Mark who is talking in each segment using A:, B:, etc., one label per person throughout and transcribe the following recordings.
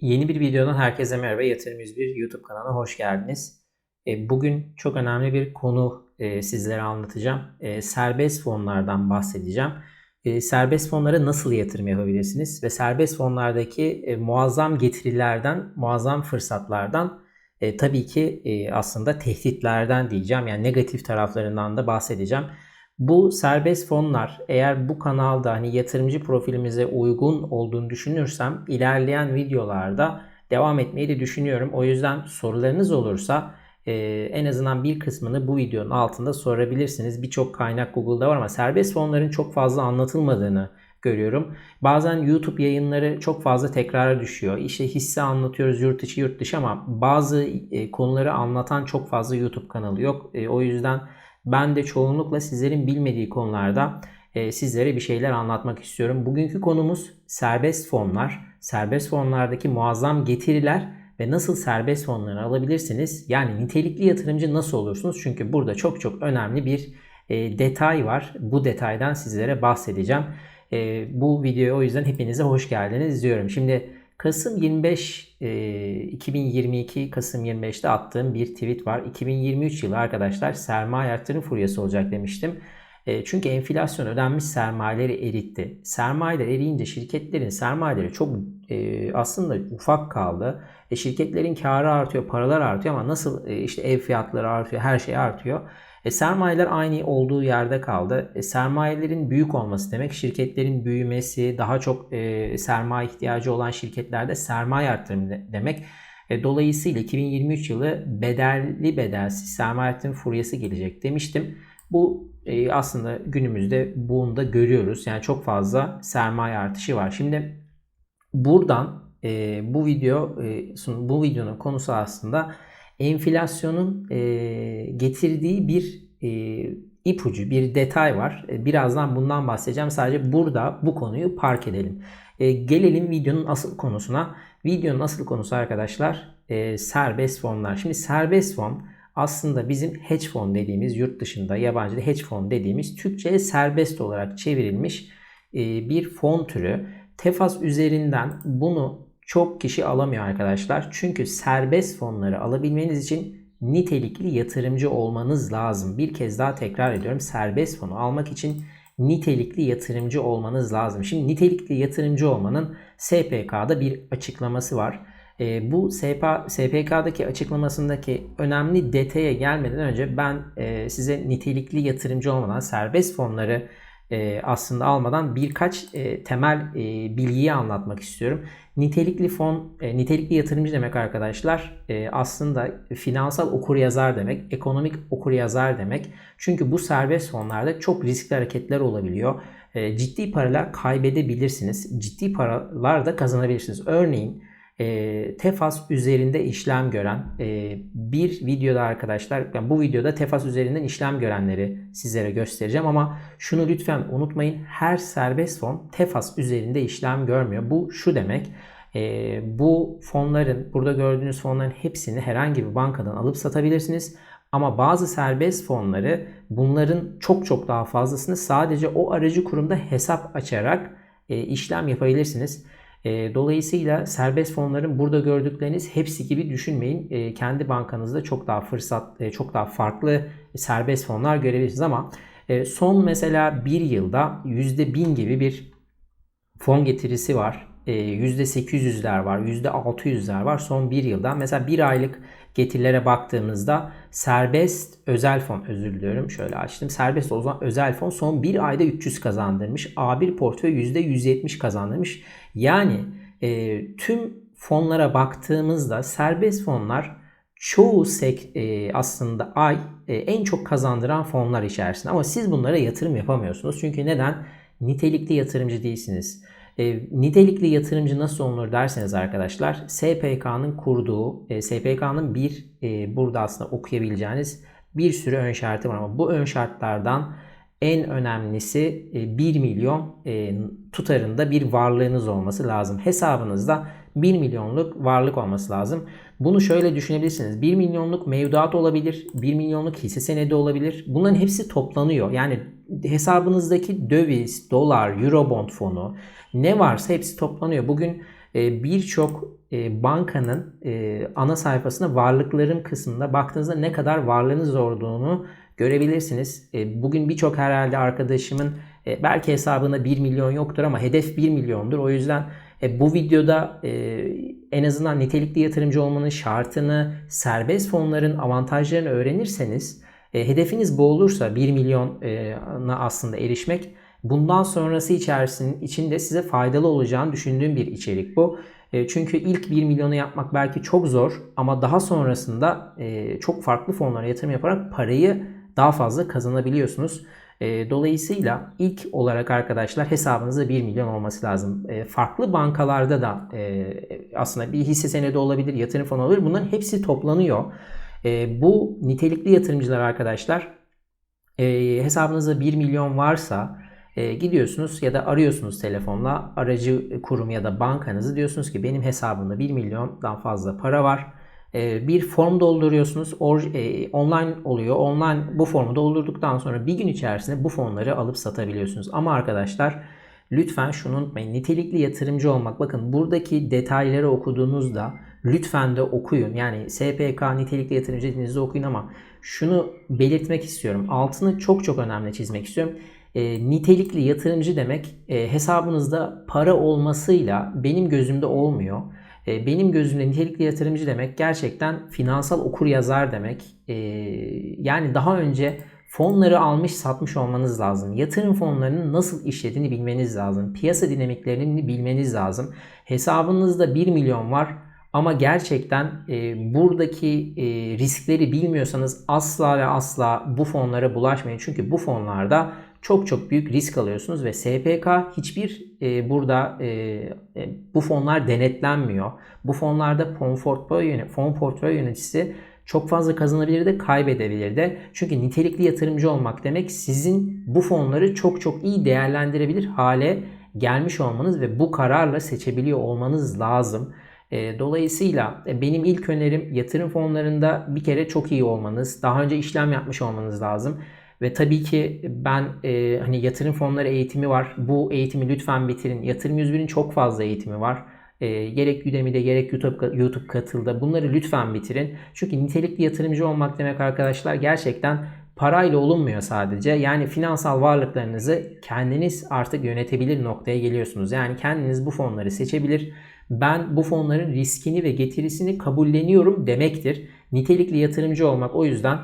A: Yeni bir videodan herkese merhaba. Yatırım 101 YouTube kanalına hoş geldiniz. E, Bugün çok önemli bir konu e, sizlere anlatacağım. E, Serbest fonlardan bahsedeceğim. Serbest fonlara nasıl yatırım yapabilirsiniz? Ve serbest fonlardaki muazzam getirilerden, muazzam fırsatlardan tabii ki aslında tehditlerden diyeceğim. Yani negatif taraflarından da bahsedeceğim. Bu serbest fonlar eğer bu kanalda hani yatırımcı profilimize uygun olduğunu düşünürsem ilerleyen videolarda devam etmeyi de düşünüyorum. O yüzden sorularınız olursa e, en azından bir kısmını bu videonun altında sorabilirsiniz. Birçok kaynak Google'da var ama serbest fonların çok fazla anlatılmadığını görüyorum. Bazen YouTube yayınları çok fazla tekrara düşüyor. İşte hisse anlatıyoruz yurt içi yurt dışı ama bazı e, konuları anlatan çok fazla YouTube kanalı yok. E, o yüzden ben de çoğunlukla sizlerin bilmediği konularda e, sizlere bir şeyler anlatmak istiyorum. Bugünkü konumuz serbest fonlar. Serbest fonlardaki muazzam getiriler ve nasıl serbest fonları alabilirsiniz? Yani nitelikli yatırımcı nasıl olursunuz? Çünkü burada çok çok önemli bir e, detay var. Bu detaydan sizlere bahsedeceğim. E, bu videoya o yüzden hepinize hoş geldiniz diyorum. Şimdi Kasım 25 e, 2022 Kasım 25'te attığım bir tweet var. 2023 yılı arkadaşlar sermaye artırım furyası olacak demiştim. E, çünkü enflasyon ödenmiş sermayeleri eritti. Sermayeler eriyince şirketlerin sermayeleri çok e, aslında ufak kaldı. E, şirketlerin karı artıyor, paralar artıyor ama nasıl e, işte ev fiyatları artıyor, her şey artıyor. E, sermayeler aynı olduğu yerde kaldı. E, sermayelerin büyük olması demek şirketlerin büyümesi, daha çok e, sermaye ihtiyacı olan şirketlerde sermaye artırımı demek. E, dolayısıyla 2023 yılı bedelli bedelsiz sermaye artırım furyası gelecek demiştim. Bu e, aslında günümüzde bunu da görüyoruz. Yani çok fazla sermaye artışı var. Şimdi buradan e, bu video e, bu videonun konusu aslında enflasyonun e, getirdiği bir e, ipucu, bir detay var. E, birazdan bundan bahsedeceğim. Sadece burada bu konuyu park edelim. E, gelelim videonun asıl konusuna. Videonun asıl konusu arkadaşlar e, serbest fonlar. Şimdi serbest fon aslında bizim hedge fon dediğimiz yurt dışında yabancıda hedge fon dediğimiz Türkçe'ye serbest olarak çevrilmiş e, bir fon türü. Tefas üzerinden bunu çok kişi alamıyor arkadaşlar. Çünkü serbest fonları alabilmeniz için nitelikli yatırımcı olmanız lazım. Bir kez daha tekrar ediyorum. Serbest fonu almak için nitelikli yatırımcı olmanız lazım. Şimdi nitelikli yatırımcı olmanın SPK'da bir açıklaması var. E, bu SP, SPK'daki açıklamasındaki önemli detaya gelmeden önce ben e, size nitelikli yatırımcı olmadan serbest fonları e, aslında almadan birkaç e, temel e, bilgiyi anlatmak istiyorum. Nitelikli fon, e, nitelikli yatırımcı demek arkadaşlar e, aslında finansal okuryazar demek, ekonomik okuryazar demek. Çünkü bu serbest fonlarda çok riskli hareketler olabiliyor. E, ciddi paralar kaybedebilirsiniz. Ciddi paralar da kazanabilirsiniz. Örneğin e, Tefas üzerinde işlem gören e, bir videoda arkadaşlar yani bu videoda Tefas üzerinden işlem görenleri sizlere göstereceğim ama şunu lütfen unutmayın her serbest fon Tefas üzerinde işlem görmüyor. Bu şu demek e, bu fonların burada gördüğünüz fonların hepsini herhangi bir bankadan alıp satabilirsiniz. Ama bazı serbest fonları bunların çok çok daha fazlasını sadece o aracı kurumda hesap açarak e, işlem yapabilirsiniz. Dolayısıyla serbest fonların burada gördükleriniz hepsi gibi düşünmeyin. Kendi bankanızda çok daha fırsat, çok daha farklı serbest fonlar görebilirsiniz ama son mesela bir yılda %1000 gibi bir fon getirisi var. E, %800'ler var, %600'ler var son bir yılda. Mesela bir aylık getirilere baktığımızda serbest özel fon özür diliyorum şöyle açtım. Serbest özel fon son bir ayda 300 kazandırmış. A1 portföy %170 kazandırmış. Yani e, tüm fonlara baktığımızda serbest fonlar çoğu sek e, aslında ay e, en çok kazandıran fonlar içerisinde. Ama siz bunlara yatırım yapamıyorsunuz. Çünkü neden? Nitelikli yatırımcı değilsiniz. E, nitelikli yatırımcı nasıl olunur derseniz arkadaşlar SPK'nın kurduğu, e, SPK'nın bir e, burada aslında okuyabileceğiniz bir sürü ön şartı var ama bu ön şartlardan en önemlisi 1 e, milyon e, tutarında bir varlığınız olması lazım. Hesabınızda 1 milyonluk varlık olması lazım. Bunu şöyle düşünebilirsiniz. 1 milyonluk mevduat olabilir, 1 milyonluk hisse senedi olabilir. Bunların hepsi toplanıyor. Yani hesabınızdaki döviz, dolar, eurobond fonu ne varsa hepsi toplanıyor. Bugün e, birçok e, bankanın e, ana sayfasında varlıklarım kısmında baktığınızda ne kadar varlığınız olduğunu görebilirsiniz. Bugün birçok herhalde arkadaşımın belki hesabında 1 milyon yoktur ama hedef 1 milyondur. O yüzden e, bu videoda e, en azından nitelikli yatırımcı olmanın şartını, serbest fonların avantajlarını öğrenirseniz e, hedefiniz bu olursa 1 milyona aslında erişmek bundan sonrası içerisinin içinde size faydalı olacağını düşündüğüm bir içerik bu. E, çünkü ilk 1 milyonu yapmak belki çok zor ama daha sonrasında e, çok farklı fonlara yatırım yaparak parayı daha fazla kazanabiliyorsunuz. E, dolayısıyla ilk olarak arkadaşlar hesabınızda 1 milyon olması lazım. E, farklı bankalarda da e, aslında bir hisse senedi olabilir, yatırım fonu olabilir. Bunların hepsi toplanıyor. E, bu nitelikli yatırımcılar arkadaşlar e, hesabınızda 1 milyon varsa e, gidiyorsunuz ya da arıyorsunuz telefonla aracı kurum ya da bankanızı diyorsunuz ki benim hesabımda 1 milyondan fazla para var. E, bir form dolduruyorsunuz. Or, e, online oluyor. Online bu formu doldurduktan sonra bir gün içerisinde bu fonları alıp satabiliyorsunuz. Ama arkadaşlar lütfen şunu unutmayın. Nitelikli yatırımcı olmak. Bakın buradaki detayları okuduğunuzda lütfen de okuyun. Yani SPK nitelikli yatırımcı dediğinizde okuyun ama şunu belirtmek istiyorum. Altını çok çok önemli çizmek istiyorum. E, nitelikli yatırımcı demek e, hesabınızda para olmasıyla benim gözümde olmuyor. E, benim gözümde nitelikli yatırımcı demek gerçekten finansal okur yazar demek. E, yani daha önce fonları almış satmış olmanız lazım. Yatırım fonlarının nasıl işlediğini bilmeniz lazım. Piyasa dinamiklerini bilmeniz lazım. Hesabınızda 1 milyon var ama gerçekten e, buradaki riskleri bilmiyorsanız asla ve asla bu fonlara bulaşmayın. Çünkü bu fonlarda çok çok büyük risk alıyorsunuz ve SPK hiçbir e, burada e, e, bu fonlar denetlenmiyor. Bu fonlarda fon portföy, fon portföy yöneticisi çok fazla kazanabilir de kaybedebilir de. Çünkü nitelikli yatırımcı olmak demek sizin bu fonları çok çok iyi değerlendirebilir hale gelmiş olmanız ve bu kararla seçebiliyor olmanız lazım. E, dolayısıyla e, benim ilk önerim yatırım fonlarında bir kere çok iyi olmanız, daha önce işlem yapmış olmanız lazım. Ve tabii ki ben e, hani yatırım fonları eğitimi var. Bu eğitimi lütfen bitirin. Yatırım 101'in çok fazla eğitimi var. E, gerek Udemy'de gerek YouTube, YouTube katılda bunları lütfen bitirin. Çünkü nitelikli yatırımcı olmak demek arkadaşlar gerçekten parayla olunmuyor sadece. Yani finansal varlıklarınızı kendiniz artık yönetebilir noktaya geliyorsunuz. Yani kendiniz bu fonları seçebilir. Ben bu fonların riskini ve getirisini kabulleniyorum demektir. Nitelikli yatırımcı olmak o yüzden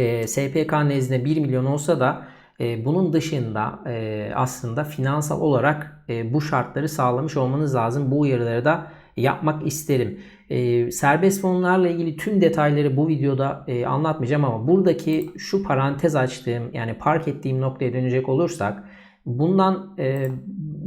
A: e, SPK nezdinde 1 milyon olsa da e, bunun dışında e, aslında finansal olarak e, bu şartları sağlamış olmanız lazım. Bu uyarıları da yapmak isterim. E, serbest fonlarla ilgili tüm detayları bu videoda e, anlatmayacağım ama buradaki şu parantez açtığım yani park ettiğim noktaya dönecek olursak bundan e,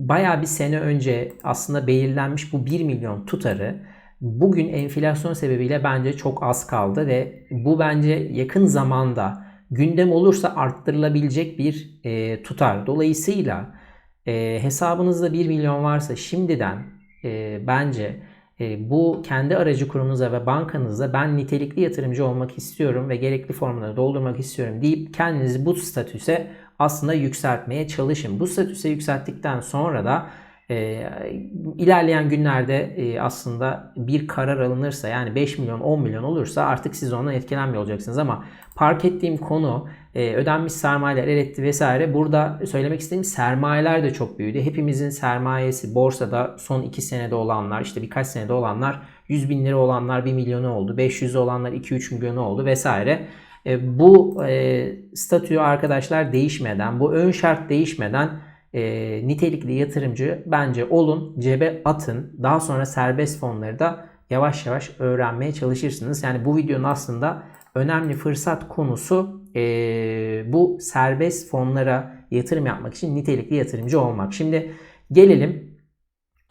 A: baya bir sene önce aslında belirlenmiş bu 1 milyon tutarı bugün enflasyon sebebiyle bence çok az kaldı ve bu bence yakın zamanda gündem olursa arttırılabilecek bir e, tutar. Dolayısıyla e, hesabınızda 1 milyon varsa şimdiden e, bence e, bu kendi aracı kurumunuza ve bankanızda ben nitelikli yatırımcı olmak istiyorum ve gerekli formları doldurmak istiyorum deyip kendinizi bu statüse aslında yükseltmeye çalışın. Bu statüse yükselttikten sonra da e, ilerleyen günlerde e, aslında bir karar alınırsa yani 5 milyon 10 milyon olursa artık siz ondan etkilenmiyor olacaksınız ama park ettiğim konu e, ödenmiş sermayeler eretti vesaire burada söylemek istediğim sermayeler de çok büyüdü. Hepimizin sermayesi borsada son 2 senede olanlar işte birkaç senede olanlar 100 bin lira olanlar 1 milyonu oldu 500 olanlar 2-3 milyonu oldu vesaire. E, bu e, statü arkadaşlar değişmeden bu ön şart değişmeden e, nitelikli yatırımcı bence olun, cebe atın. Daha sonra serbest fonları da yavaş yavaş öğrenmeye çalışırsınız. Yani bu videonun aslında önemli fırsat konusu e, bu serbest fonlara yatırım yapmak için nitelikli yatırımcı olmak. Şimdi gelelim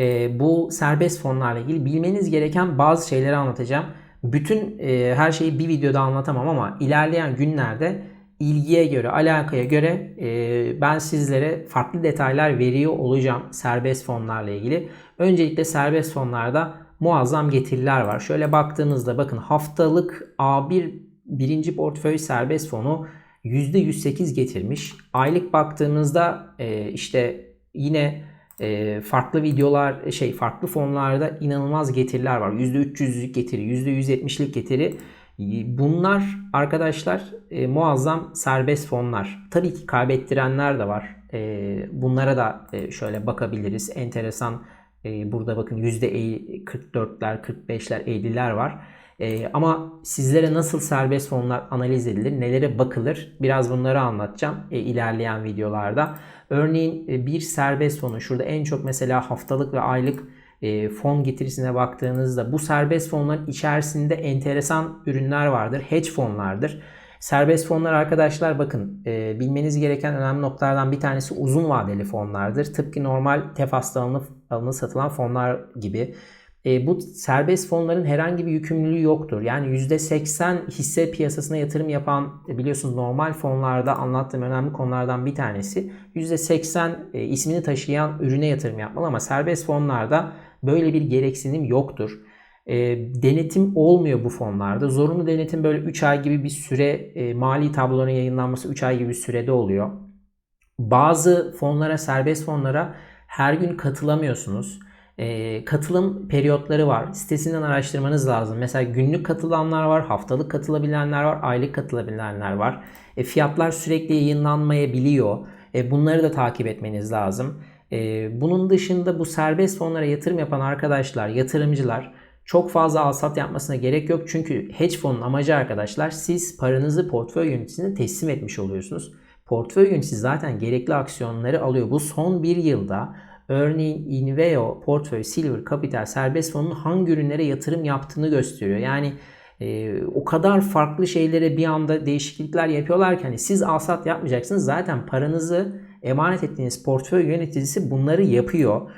A: e, bu serbest fonlarla ilgili bilmeniz gereken bazı şeyleri anlatacağım. Bütün e, her şeyi bir videoda anlatamam ama ilerleyen günlerde ilgiye göre, alakaya göre e, ben sizlere farklı detaylar veriyor olacağım serbest fonlarla ilgili. Öncelikle serbest fonlarda muazzam getiriler var. Şöyle baktığınızda bakın haftalık A1 birinci portföy serbest fonu %108 getirmiş. Aylık baktığımızda e, işte yine E, farklı videolar şey farklı fonlarda inanılmaz getiriler var. %300'lük getiri, %170'lik getiri. Bunlar arkadaşlar e, muazzam serbest fonlar. Tabii ki kaybettirenler de var. E, bunlara da e, şöyle bakabiliriz. Enteresan e, burada bakın %44'ler, 45'ler, 50'ler var. E, ama sizlere nasıl serbest fonlar analiz edilir, nelere bakılır biraz bunları anlatacağım e, ilerleyen videolarda. Örneğin e, bir serbest fonu şurada en çok mesela haftalık ve aylık e, fon getirisine baktığınızda bu serbest fonların içerisinde enteresan ürünler vardır. Hedge fonlardır. Serbest fonlar arkadaşlar bakın e, bilmeniz gereken önemli noktalardan bir tanesi uzun vadeli fonlardır. Tıpkı normal tefasta alınıp, alınıp satılan fonlar gibi. E, bu serbest fonların herhangi bir yükümlülüğü yoktur. Yani %80 hisse piyasasına yatırım yapan e, biliyorsunuz normal fonlarda anlattığım önemli konulardan bir tanesi. %80 e, ismini taşıyan ürüne yatırım yapmalı ama serbest fonlarda böyle bir gereksinim yoktur. E, denetim olmuyor bu fonlarda. Zorunlu denetim böyle 3 ay gibi bir süre e, mali tabloların yayınlanması 3 ay gibi bir sürede oluyor. Bazı fonlara, serbest fonlara her gün katılamıyorsunuz. E, katılım periyotları var. Sitesinden araştırmanız lazım. Mesela günlük katılanlar var, haftalık katılabilenler var, aylık katılabilenler var. E, fiyatlar sürekli yayınlanmayabiliyor. E, bunları da takip etmeniz lazım. Bunun dışında bu serbest fonlara yatırım yapan arkadaşlar, yatırımcılar çok fazla alsat yapmasına gerek yok. Çünkü hedge fonun amacı arkadaşlar siz paranızı portföy yöneticisine teslim etmiş oluyorsunuz. Portföy yöneticisi zaten gerekli aksiyonları alıyor. Bu son bir yılda örneğin Inveo, Portföy, Silver, Capital, serbest fonun hangi ürünlere yatırım yaptığını gösteriyor. Yani e, o kadar farklı şeylere bir anda değişiklikler yapıyorlar ki hani siz alsat yapmayacaksınız. Zaten paranızı emanet ettiğiniz portföy yöneticisi bunları yapıyor.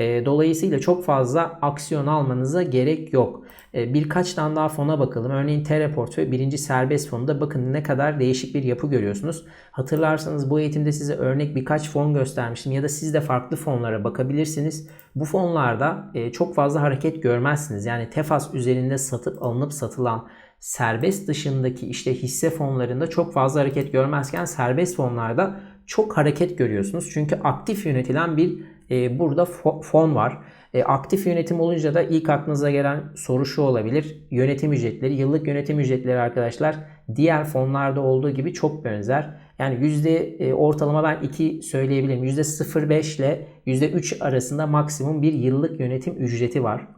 A: E, dolayısıyla çok fazla aksiyon almanıza gerek yok. E, birkaç tane daha fona bakalım. Örneğin TR Portföy birinci serbest fonunda bakın ne kadar değişik bir yapı görüyorsunuz. Hatırlarsanız bu eğitimde size örnek birkaç fon göstermiştim ya da siz de farklı fonlara bakabilirsiniz. Bu fonlarda e, çok fazla hareket görmezsiniz. Yani TEFAS üzerinde satıp alınıp satılan serbest dışındaki işte hisse fonlarında çok fazla hareket görmezken serbest fonlarda çok hareket görüyorsunuz. Çünkü aktif yönetilen bir e, burada fon var. E, aktif yönetim olunca da ilk aklınıza gelen soru şu olabilir. Yönetim ücretleri, yıllık yönetim ücretleri arkadaşlar diğer fonlarda olduğu gibi çok benzer. Yani yüzde e, ortalama ben 2 söyleyebilirim. Yüzde 0.5 ile yüzde 3 arasında maksimum bir yıllık yönetim ücreti var.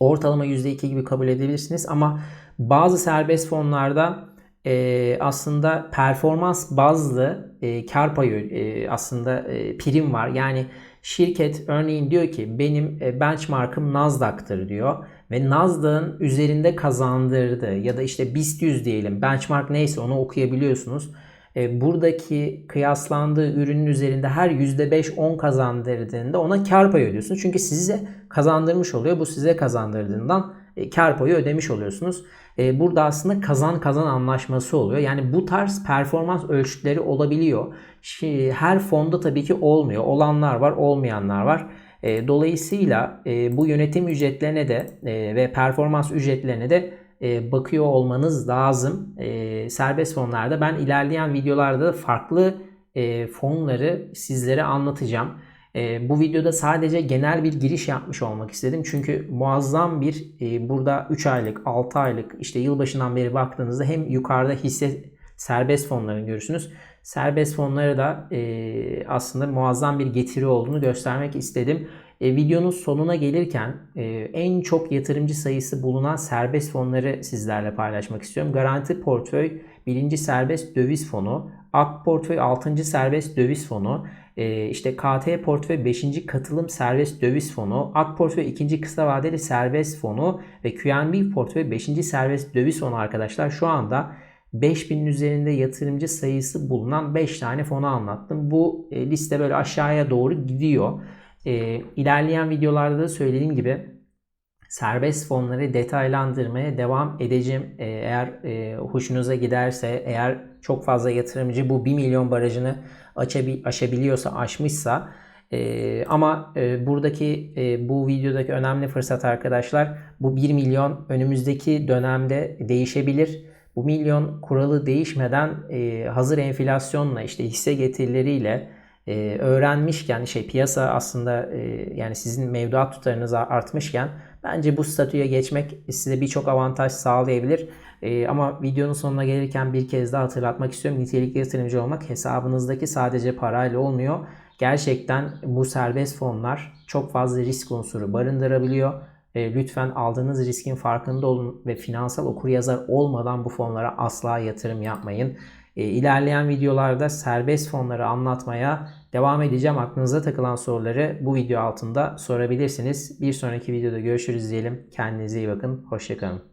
A: Ortalama yüzde 2 gibi kabul edebilirsiniz ama bazı serbest fonlarda e, aslında performans bazlı e, kar payı e, aslında e, prim var. Yani şirket örneğin diyor ki benim e, benchmark'ım Nasdaq'tır diyor ve Nasdaq'ın üzerinde kazandırdığı ya da işte BIST 100 diyelim benchmark neyse onu okuyabiliyorsunuz. E, buradaki kıyaslandığı ürünün üzerinde her %5-10 kazandırdığında ona kar payı ödüyorsunuz. Çünkü size kazandırmış oluyor. Bu size kazandırdığından e, kar payı ödemiş oluyorsunuz. E, burada aslında kazan kazan anlaşması oluyor. Yani bu tarz performans ölçütleri olabiliyor. Her fonda tabii ki olmuyor. Olanlar var, olmayanlar var. Dolayısıyla bu yönetim ücretlerine de ve performans ücretlerine de bakıyor olmanız lazım. Serbest fonlarda ben ilerleyen videolarda farklı fonları sizlere anlatacağım. E, bu videoda sadece genel bir giriş yapmış olmak istedim. Çünkü muazzam bir e, burada 3 aylık, 6 aylık işte yılbaşından beri baktığınızda hem yukarıda hisse serbest fonlarını görürsünüz. Serbest fonları da e, aslında muazzam bir getiri olduğunu göstermek istedim. E, videonun sonuna gelirken e, en çok yatırımcı sayısı bulunan serbest fonları sizlerle paylaşmak istiyorum. Garanti Portföy 1. Serbest Döviz Fonu, Ak Portföy 6. Serbest Döviz Fonu, e, işte KT Portföy 5. Katılım Serbest Döviz Fonu, Ak Portföy 2. Kısa Vadeli Serbest Fonu ve QNB Portföy 5. Serbest Döviz Fonu arkadaşlar şu anda 5000'in üzerinde yatırımcı sayısı bulunan 5 tane fonu anlattım. Bu e, liste böyle aşağıya doğru gidiyor. E, ilerleyen videolarda da söylediğim gibi serbest fonları detaylandırmaya devam edeceğim. E, eğer e, hoşunuza giderse, eğer çok fazla yatırımcı bu 1 milyon barajını açabil, aşabiliyorsa, aşmışsa e, ama e, buradaki e, bu videodaki önemli fırsat arkadaşlar bu 1 milyon önümüzdeki dönemde değişebilir. Bu milyon kuralı değişmeden e, hazır enflasyonla işte hisse getirileriyle e, öğrenmişken şey piyasa aslında e, yani sizin mevduat tutarınız artmışken bence bu statüye geçmek size birçok avantaj sağlayabilir. E, ama videonun sonuna gelirken bir kez daha hatırlatmak istiyorum. Nitelikli yatırımcı olmak hesabınızdaki sadece parayla olmuyor. Gerçekten bu serbest fonlar çok fazla risk unsuru barındırabiliyor. E, lütfen aldığınız riskin farkında olun ve finansal okuryazar olmadan bu fonlara asla yatırım yapmayın. E, ilerleyen videolarda serbest fonları anlatmaya devam edeceğim. Aklınıza takılan soruları bu video altında sorabilirsiniz. Bir sonraki videoda görüşürüz diyelim. Kendinize iyi bakın. Hoşçakalın.